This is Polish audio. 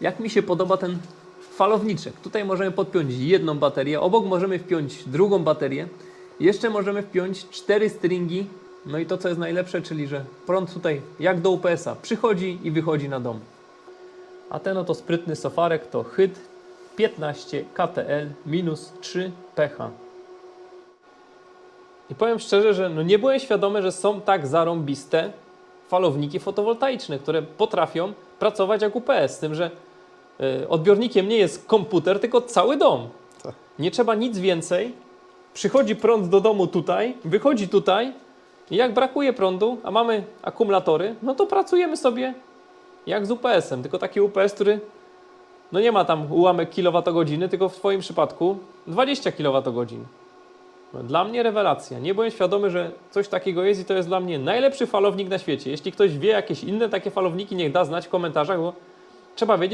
jak mi się podoba ten falowniczek. Tutaj możemy podpiąć jedną baterię, obok możemy wpiąć drugą baterię. Jeszcze możemy wpiąć cztery stringi. No i to, co jest najlepsze, czyli że prąd tutaj, jak do UPS-a, przychodzi i wychodzi na dom. A ten oto sprytny sofarek to HYD 15 KTL minus 3 PH. I powiem szczerze, że no nie byłem świadomy, że są tak zarąbiste falowniki fotowoltaiczne, które potrafią pracować jak UPS, z tym, że odbiornikiem nie jest komputer, tylko cały dom. Tak. Nie trzeba nic więcej. Przychodzi prąd do domu tutaj, wychodzi tutaj i jak brakuje prądu, a mamy akumulatory, no to pracujemy sobie jak z UPS-em, tylko taki UPS, który no nie ma tam ułamek kilowatogodziny, tylko w Twoim przypadku 20 kWh. No, Dla mnie rewelacja. Nie byłem świadomy, że coś takiego jest i to jest dla mnie najlepszy falownik na świecie. Jeśli ktoś wie jakieś inne takie falowniki, niech da znać w komentarzach, bo trzeba wiedzieć,